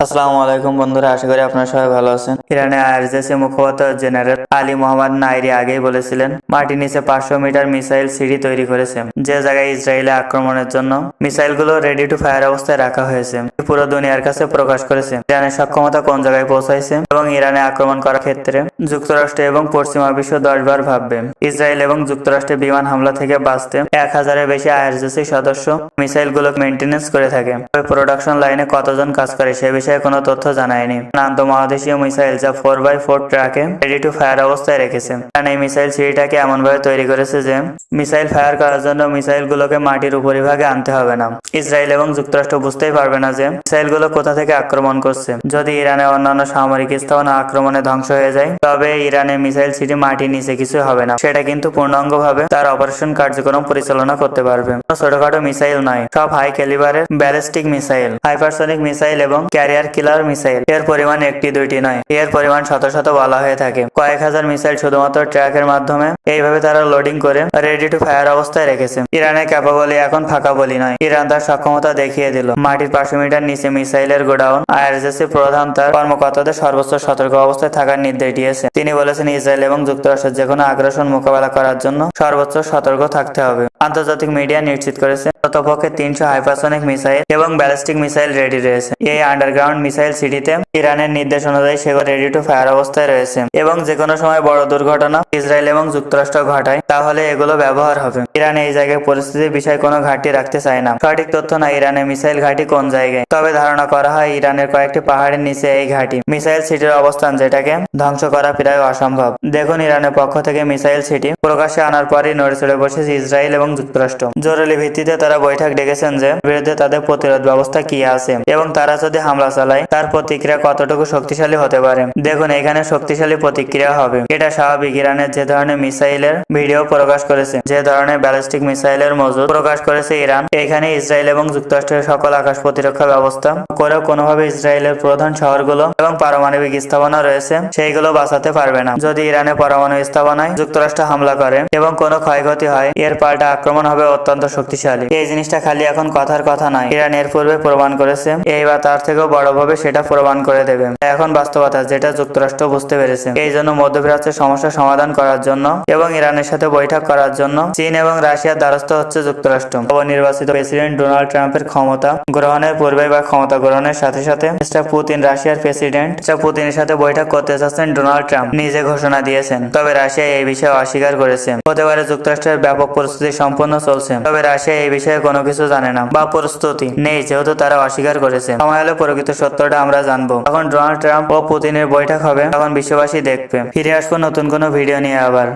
আসসালামু আলাইকুম বন্ধুরা, আশা করি আপনারা সবাই ভালো আছেন। ইরানে আইআরজিসি মুখপাত্র জেনারেল আলী মোহাম্মদ নাইরি আগেই বলেছিলেন, মাটির নিচে পাঁচশো মিটার মিসাইল সিঁড়ি তৈরি করেছে। যে জায়গায় ইসরায়েলে আক্রমণের জন্য মিসাইলগুলো রেডি টু ফায়ার অবস্থায় রাখা হয়েছে পুরো দুনিয়ার কাছে প্রকাশ করেছে। ইরানের সক্ষমতা কোন জায়গায় পৌঁছাইছে এবং ইরানে আক্রমণ করার ক্ষেত্রে যুক্তরাষ্ট্র এবং পশ্চিমা বিশ্ব দশবার ভাববে। ইসরায়েল এবং যুক্তরাষ্ট্রের বিমান হামলা থেকে বাঁচতে এক হাজারের বেশি আইআরজিসি সদস্য মিসাইলগুলো মেনটেনেন্স করে থাকে। প্রোডাকশন লাইনে কতজন কাজ করে সে কোনো তথ্য জানায়নি। আন্তঃমহাদেশীয় মিসাইল যা ফোর বাই ফোর ট্রাকে রেডি টু ফায়ার অবস্থায় রেখেছে। কারণ এই মিসাইল সিঁড়িটাকে এমনভাবে তৈরি করেছে যে, মিসাইল ফায়ার করার জন্য মিসাইলগুলোকে মাটির উপরিভাগে আনতে হবে না। ইসরায়েল এবং যুক্তরাষ্ট্র বুঝতেই পারবে না যে, মিসাইলগুলো কোথা থেকে আক্রমণ করছে। যদি ইরানের অন্যান্য সামরিক স্থাপনা আক্রমণে ধ্বংস হয়ে যায়, তবে ইরানের মিসাইল সিটি মাটির নিচে কিছু হবে না। সেটা কিন্তু পূর্ণাঙ্গভাবে তার অপারেশন কার্যক্রম পরিচালনা করতে পারবে। ছোটখাটো মিসাইল নয়। সব হাই ক্যালিবারের ব্যালিস্টিক মিসাইল হাইপারসনিক মিসাইল এবং ক্যারিয়ার কিলার মিসাইল। এর পরিমাণ একটি, দুইটি নয়। এর পরিমাণ শত শত বলা হয়ে থাকে। কয়েক হাজার মিসাইল শুধুমাত্র ট্র্যাকের মাধ্যমে এইভাবে তারা লোডিং করে রেডি টু ফায়ার অবস্থায় রেখেছে। ইরানের ক্যাপাবলি এখন ফাঁকা বলি নয়। ইরান তার সক্ষমতা দেখিয়ে দিল। মাটির পাঁচশো মিটার নিচে মিসাইলের গোডাউন আইআরজিসি প্রধান তার কর্মকর্তাদের সর্বোচ্চ সতর্ক অবস্থায় থাকার নির্দেশ দিয়েছে। তিনি বলেছেন, ইসরায়েল এবং যুক্তরাষ্ট্রের যে কোনো আগ্রাসন মোকাবেলা করার জন্য সর্বোচ্চ সতর্ক থাকতে হবে। আন্তর্জাতিক মিডিয়া নিশ্চিত করেছে অন্ততপক্ষে তিনশো হাইপারসনিক মিসাইল এবং ব্যালিস্টিক মিসাইল রেডি রয়েছে। এই আন্ডারগ্রাউন্ড মিসাইল সিটিতে ইরানের নির্দেশ অনুযায়ী সেগুলো রেডি টু ফায়ার অবস্থায় রয়েছে এবং যে কোনো সময় বড় দুর্ঘটনা ইসরায়েল এবং যুক্তরাষ্ট্র ঘটায়, তাহলে এগুলো ব্যবহার হবে। ইরান এই জায়গায় পরিস্থিতির বিষয়ে কোনো ঘাটতি রাখতে চায় না। সঠিক তথ্য না, ইরানের মিসাইল ঘাঁটি কোন জায়গায়? তবে ধারণা করা হয় ইরানের কয়েকটি পাহাড়ের নিচে এই ঘাঁটি। মিসাইল সিটির অবস্থান যেটাকে ধ্বংস করা প্রায় অসম্ভব। দেখুন, ইরানের পক্ষ থেকে মিসাইল সিটি প্রকাশ্যে আনার পরই নড়ে চড়ে বসেছে ইসরায়েল এবং যুক্তরাষ্ট্র। জরুরি ভিত্তিতে তারা বৈঠক ডেকেছেন যে বিরুদ্ধে তাদের প্রতিরোধ ব্যবস্থা কি আছে এবং তারা যদি হামলা চালায়, তার প্রতিক্রিয়া কতটুকু শক্তিশালী হতে পারে? দেখুন, এখানে শক্তিশালী প্রতিক্রিয়া হবে। এটা স্বাভাবিক, ইরানের যে ধরনের মিসাইলের ভিডিও প্রকাশ করেছে, যে ধরনের ব্যালিস্টিক মিসাইলের মজুদ প্রকাশ করেছে ইরান। এখানে ইসরায়েল এবং যুক্তরাষ্ট্রের সকল আকাশ প্রতিরক্ষা ব্যবস্থা করেও কোনোভাবে ইসরায়েলের প্রধান শহরগুলো এবং পারমাণবিক স্থাপনা রয়েছে, সেইগুলো বাঁচাতে পারবে না। যদি ইরানের পরমাণু স্থাপনায় যুক্তরাষ্ট্র হামলা করে এবং কোনো ক্ষয়ক্ষতি হয়, এর পাল্টা আক্রমণ হবে অত্যন্ত শক্তিশালী। এই জিনিসটা খালি এখন কথার কথা নয়। ইরান এর পূর্বে প্রমাণ করেছে। এইবার তার থেকেও বড়ভাবে সেটা প্রমাণ করে দেবে। এখন বাস্তবতা যেটা যুক্তরাষ্ট্র বুঝতে পেরেছে। এই জন্য মধ্যপ্রাচ্যের সমস্যা সমাধান করার জন্য এবং ইরানের সাথে বৈঠক করার জন্য চীন এবং রাশিয়ার দ্বারস্থ হচ্ছে যুক্তরাষ্ট্র। নির্বাচিত প্রেসিডেন্ট ডোনাল্ড ট্রাম্পের ক্ষমতা গ্রহণের পূর্বে বা ক্ষমতা গ্রহণের সাথে সাথে মিস্টার পুতিন রাশিয়ার প্রেসিডেন্ট পুতিনের সাথে বৈঠক করতে চাচ্ছেন ডোনাল্ড ট্রাম্প। নিজে ঘোষণা দিয়েছেন। তবে রাশিয়া এই বিষয়ে অস্বীকার করেছে। হতে পারে যুক্তরাষ্ট্রের ব্যাপক প্রস্তুতি সম্পন্ন চলছে। তবে রাশিয়া এই বিষয়ে কোনো কিছু জানে না বা প্রস্তুতি নেই, যেহেতু তারা অস্বীকার করেছে। সময় হলে প্রকৃত সত্যটা আমরা জানব। তখন ডোনাল্ড ট্রাম্প ও পুতিনের বৈঠক হবে, তখন বিশ্ববাসী দেখবে। ফিরে আসব নতুন কোনো ভিডিও নিয়ে আবার।